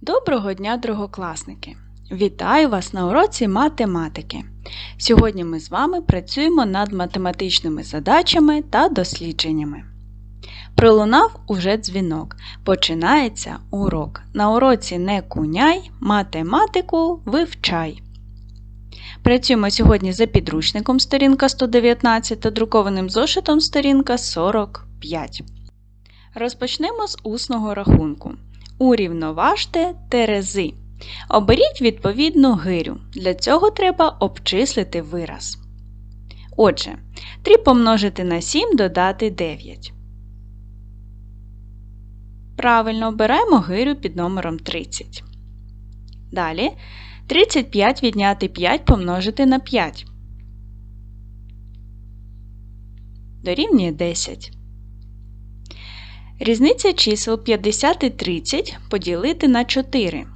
Доброго дня, другокласники! Вітаю вас на уроці математики. Сьогодні ми з вами працюємо над математичними задачами та дослідженнями. Пролунав уже дзвінок. Починається урок. На уроці не куняй, математику вивчай. Працюємо сьогодні за підручником сторінка 119 та друкованим зошитом сторінка 45. Розпочнемо з усного рахунку. Урівноважте терези. Оберіть відповідну гирю. Для цього треба обчислити вираз. Отже, 3 помножити на 7 додати 9. Правильно обираємо гирю під номером 30. Далі 35 відняти 5 помножити на 5. Дорівнює 10. Різниця чисел 50 і 30 поділити на 4.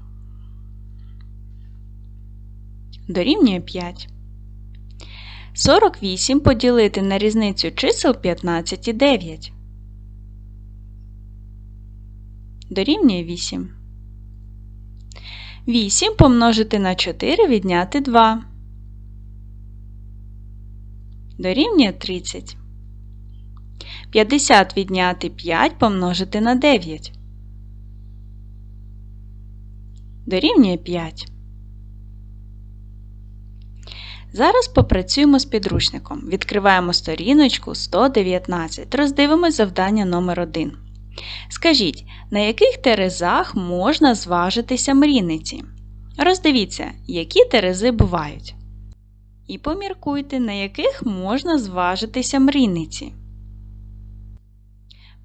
Дорівнює 5. 48 поділити на різницю чисел 15 і 9. Дорівнює 8. 8 помножити на 4 відняти 2. Дорівнює 30. 50 відняти 5 помножити на 9. Дорівнює 5. Зараз попрацюємо з підручником. Відкриваємо сторіночку 119. Роздивимось завдання номер 1 Скажіть, на яких терезах можна зважитися мрійниці? Роздивіться, які терези бувають. І поміркуйте, на яких можна зважитися мрійниці.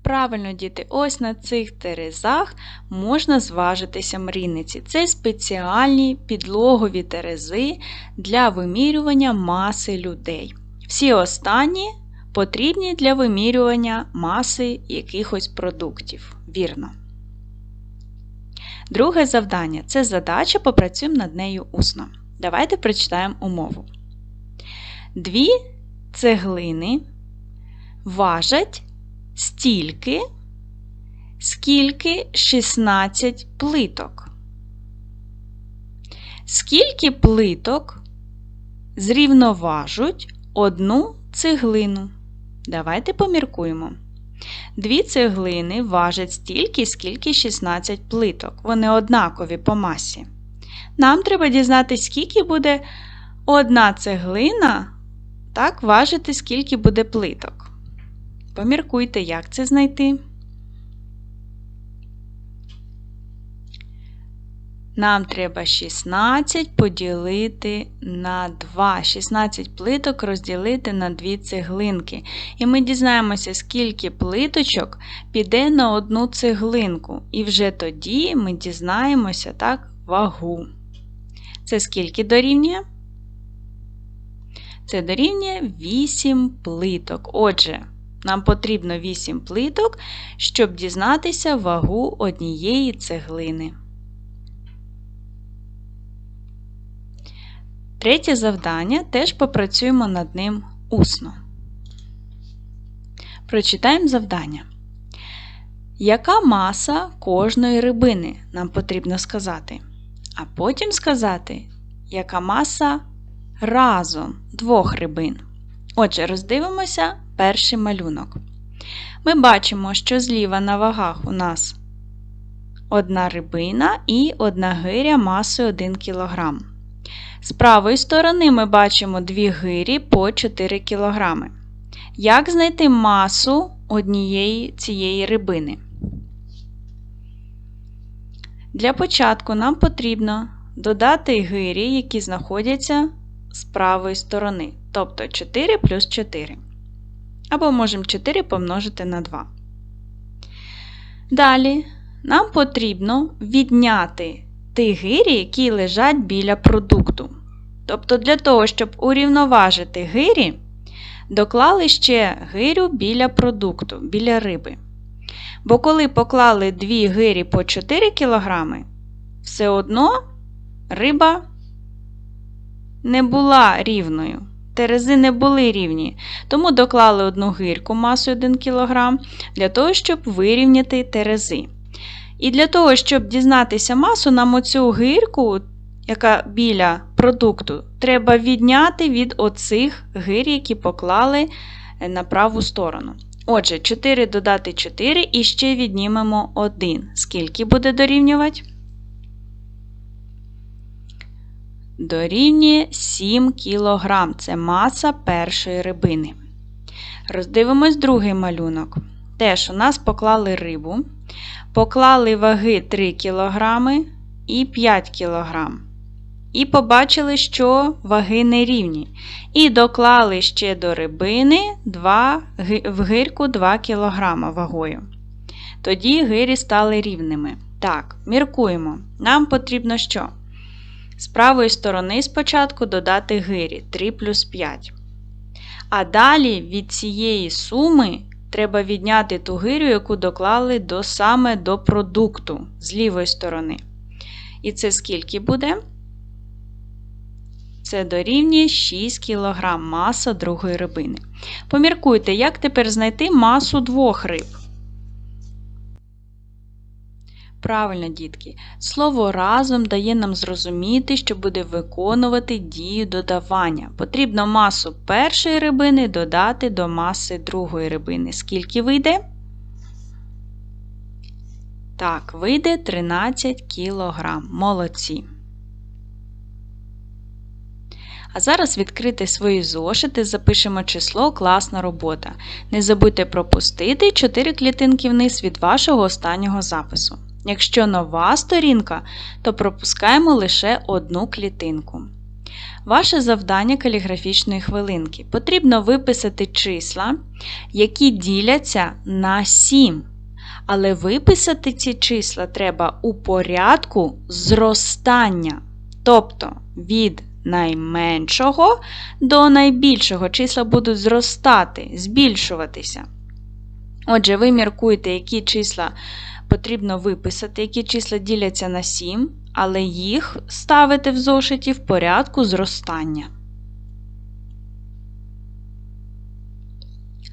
Правильно, діти, ось на цих терезах можна зважитися мрійниці. Це спеціальні підлогові терези для вимірювання маси людей. Всі останні потрібні для вимірювання маси якихось продуктів. Вірно. Друге завдання це задача, попрацюємо над нею усно. Давайте прочитаємо умову. Дві цеглини важать стільки, скільки 16 плиток. Скільки плиток зрівноважуть одну цеглину? Давайте поміркуємо. Дві цеглини важать стільки, скільки 16 плиток. Вони однакові по масі. Нам треба дізнатися, скільки буде одна цеглина, так, важити, скільки буде плиток. Поміркуйте, як це знайти. Нам треба 16 поділити на 2. 16 плиток розділити на 2 цеглинки. І ми дізнаємося, скільки плиточок піде на одну цеглинку. І вже тоді ми дізнаємося так, вагу. Це скільки дорівнює? Це дорівнює 8 плиток. Отже, нам потрібно 8 плиток, щоб дізнатися вагу однієї цеглини. Третє завдання теж попрацюємо над ним усно. Прочитаємо завдання. Яка маса кожної рибини нам потрібно сказати? А потім сказати, яка маса разом двох рибин. Отже, роздивимося перший малюнок. Ми бачимо, що зліва на вагах у нас одна рибина і одна гиря масою 1 кг. З правої сторони ми бачимо дві гирі по 4 кг. Як знайти масу однієї цієї рибини? Для початку нам потрібно додати гирі, які знаходяться з правої сторони, тобто 4 плюс 4. Або можемо 4 помножити на 2. Далі нам потрібно відняти ті гирі, які лежать біля продукту. Тобто, для того, щоб урівноважити гирі, доклали ще гирю біля продукту, біля риби. Бо коли поклали дві гирі по 4 кг, все одно риба не була рівною. Терези не були рівні, тому доклали одну гирку масою 1 кг для того, щоб вирівняти терези. І для того, щоб дізнатися масу, нам оцю гирку, яка біля продукту, треба відняти від оцих гир, які поклали е, на праву сторону. Отже, 4 додати 4 і ще віднімемо 1. Скільки буде дорівнювати? Дорівнює 7 кг. Це маса першої рибини. Роздивимось другий малюнок. Теж у нас поклали рибу, поклали ваги 3 кг і 5 кг. І побачили, що ваги нерівні. І доклали ще до рибини 2, в гирку 2 кг вагою. Тоді гирі стали рівними. Так, міркуємо. Нам потрібно що? З правої сторони спочатку додати гирі 3 плюс 5. А далі від цієї суми треба відняти ту гирю, яку доклали до, саме до продукту з лівої сторони. І це скільки буде? Це дорівнює 6 кг маса другої рибини. Поміркуйте, як тепер знайти масу двох риб. Правильно, дітки, слово разом дає нам зрозуміти, що буде виконувати дію додавання. Потрібно масу першої рибини додати до маси другої рибини. Скільки вийде? Так, вийде 13 кг. Молодці. А зараз відкрити свої зошити, запишемо число класна робота. Не забудьте пропустити 4 клітинки вниз від вашого останнього запису. Якщо нова сторінка, то пропускаємо лише одну клітинку. Ваше завдання каліграфічної хвилинки. Потрібно виписати числа, які діляться на 7. Але виписати ці числа треба у порядку зростання. Тобто від найменшого до найбільшого числа будуть зростати, збільшуватися. Отже, ви міркуєте, які числа потрібно виписати, які числа діляться на 7, але їх ставити в зошиті в порядку зростання.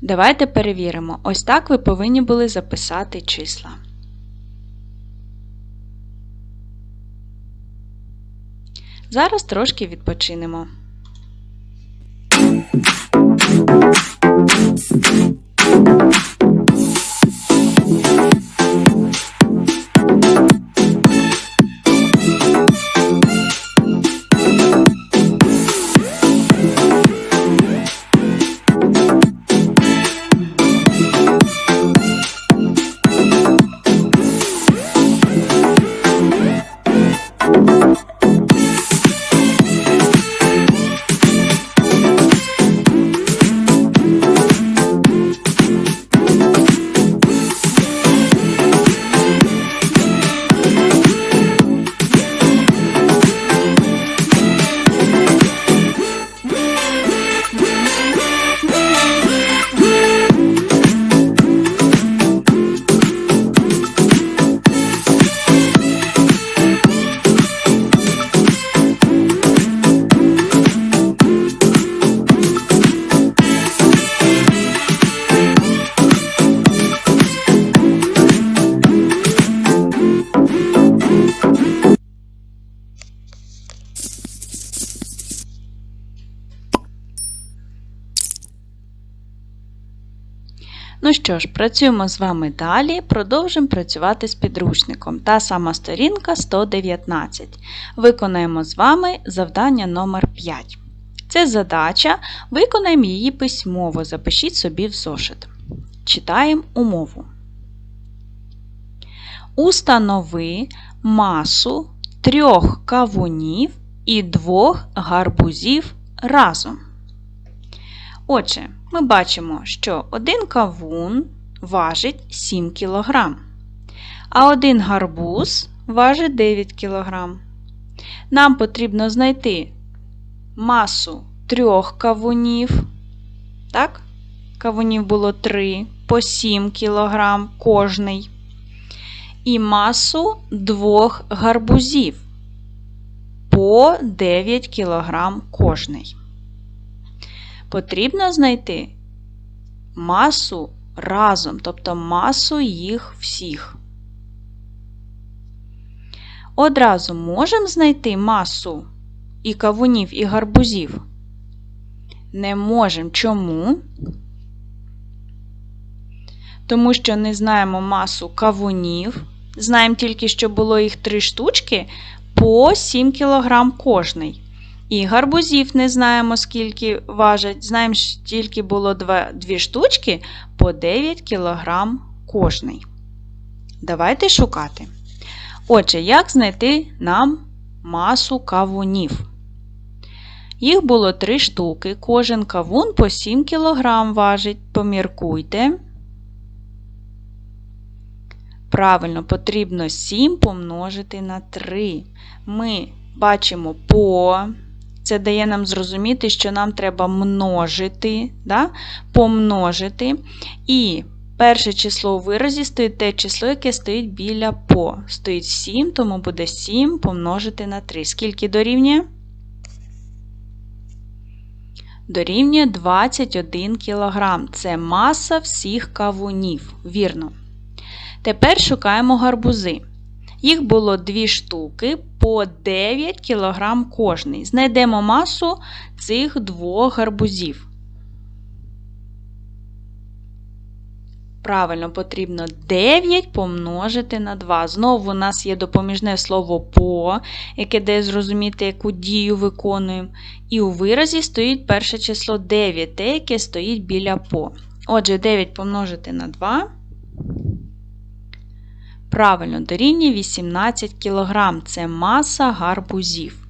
Давайте перевіримо. Ось так ви повинні були записати числа. Зараз трошки відпочинемо. Що ж, працюємо з вами далі, продовжимо працювати з підручником. Та сама сторінка 119. Виконаємо з вами завдання номер 5. Це задача, виконаємо її письмово. Запишіть собі в зошит. Читаємо умову. Установи масу трьох кавунів і двох гарбузів разом. Отже, ми бачимо, що один кавун важить 7 кг, а один гарбуз важить 9 кг. Нам потрібно знайти масу трьох кавунів. Так? Кавунів було 3 по 7 кг кожний. І масу двох гарбузів по 9 кг кожний потрібно знайти масу разом, тобто масу їх всіх. одразу можемо знайти масу і кавунів, і гарбузів? Не можемо. Чому? Тому що не знаємо масу кавунів. Знаємо тільки, що було їх 3 штучки по 7 кг кожний. І гарбузів не знаємо, скільки важать. Знаємо, що тільки було 2, 2 штучки по 9 кг кожний. Давайте шукати. Отже, як знайти нам масу кавунів? Їх було 3 штуки, кожен кавун по 7 кг важить. Поміркуйте. Правильно, потрібно 7 помножити на 3. Ми бачимо по. Це дає нам зрозуміти, що нам треба множити, да? помножити. І перше число у виразі стоїть те число, яке стоїть біля по. Стоїть 7, тому буде 7 помножити на 3. Скільки дорівнює? Дорівнює 21 кг. Це маса всіх кавунів. Вірно. Тепер шукаємо гарбузи. Їх було 2 штуки по 9 кг кожний. Знайдемо масу цих двох гарбузів. Правильно, потрібно 9 помножити на 2. Знову у нас є допоміжне слово по, яке дає зрозуміти, яку дію виконуємо. І у виразі стоїть перше число 9, те, яке стоїть біля по. Отже, 9 помножити на 2. Правильно, дорівнює 18 кг. Це маса гарбузів.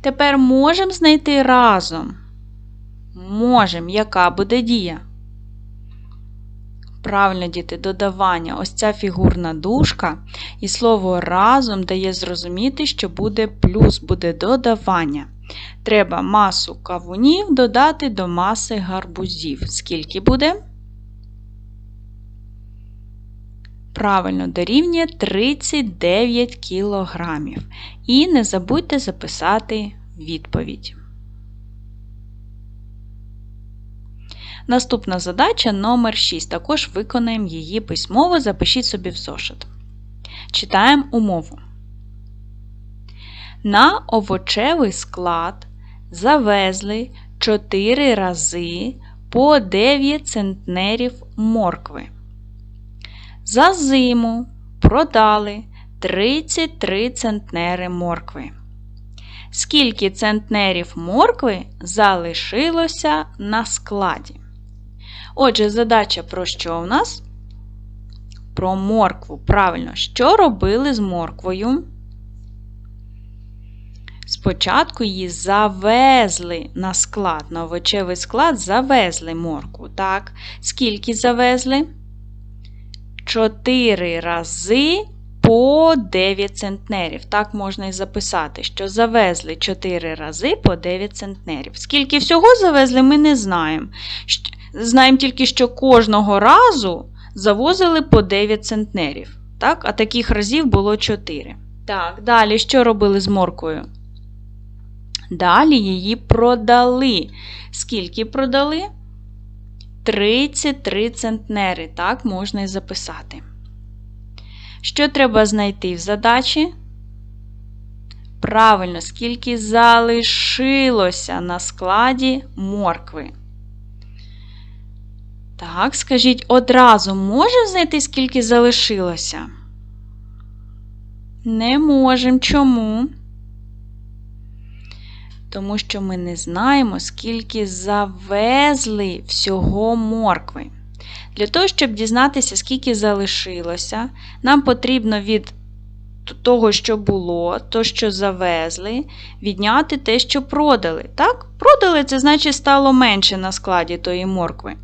Тепер можемо знайти разом. Можемо, яка буде дія? Правильно, діти, додавання. Ось ця фігурна дужка. І слово разом дає зрозуміти, що буде плюс, буде додавання. Треба масу кавунів додати до маси гарбузів. Скільки буде? Правильно, дорівнює 39 кілограмів. І не забудьте записати відповідь. Наступна задача номер 6. Також виконаємо її письмово, запишіть собі в зошит. Читаємо умову. На овочевий склад завезли 4 рази по 9 центнерів моркви. За зиму продали 33 центнери моркви. Скільки центнерів моркви залишилося на складі? Отже, задача про що у нас? Про моркву. Правильно, що робили з морквою? Спочатку її завезли на склад, на овочевий склад завезли моркву. Так, скільки завезли? 4 рази по 9 центнерів. Так можна і записати, що завезли 4 рази по 9 центнерів. Скільки всього завезли, ми не знаємо. Знаємо тільки, що кожного разу завозили по 9 центнерів. Так? А таких разів було 4. Так, далі що робили з моркою? Далі її продали. Скільки продали? 33 центнери. Так, можна і записати. Що треба знайти в задачі? Правильно, скільки залишилося на складі моркви. Так, скажіть, одразу можемо знайти, скільки залишилося? Не можемо. Чому? Тому що ми не знаємо, скільки завезли всього моркви. Для того, щоб дізнатися, скільки залишилося, нам потрібно від того, що було, то, що завезли, відняти те, що продали. Так? Продали це значить стало менше на складі тої моркви.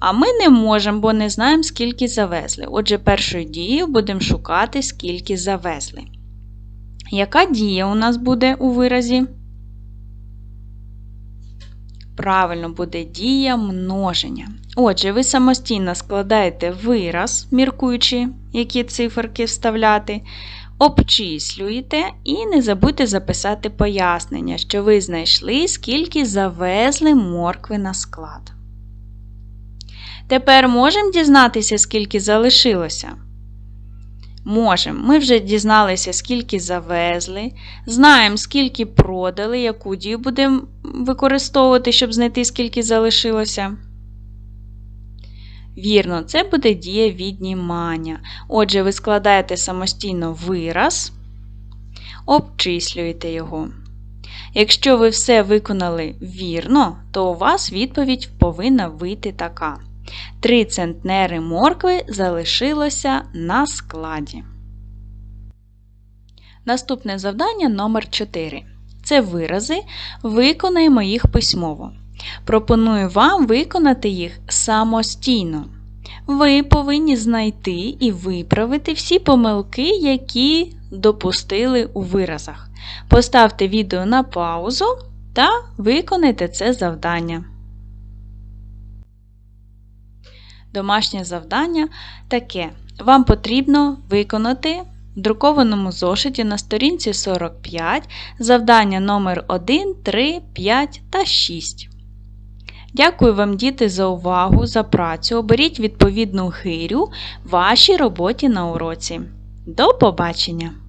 А ми не можемо, бо не знаємо, скільки завезли. Отже, першою дією будемо шукати, скільки завезли. Яка дія у нас буде у виразі? Правильно буде дія множення. Отже, ви самостійно складаєте вираз, міркуючи, які циферки вставляти, обчислюєте і не забудьте записати пояснення, що ви знайшли, скільки завезли моркви на склад. Тепер можемо дізнатися, скільки залишилося. Можемо. Ми вже дізналися, скільки завезли, знаємо, скільки продали, яку дію будемо використовувати, щоб знайти, скільки залишилося. Вірно, це буде дія віднімання. Отже, ви складаєте самостійно вираз, обчислюєте його. Якщо ви все виконали вірно, то у вас відповідь повинна вийти така. 3 центнери моркви залишилося на складі. Наступне завдання номер 4. Це вирази. Виконаємо їх письмово. Пропоную вам виконати їх самостійно. Ви повинні знайти і виправити всі помилки, які допустили у виразах. Поставте відео на паузу та виконайте це завдання. Домашнє завдання таке. Вам потрібно виконати в друкованому зошиті на сторінці 45 завдання номер 1, 3, 5 та 6. Дякую вам, діти, за увагу, за працю. Оберіть відповідну гирю вашій роботі на уроці. До побачення!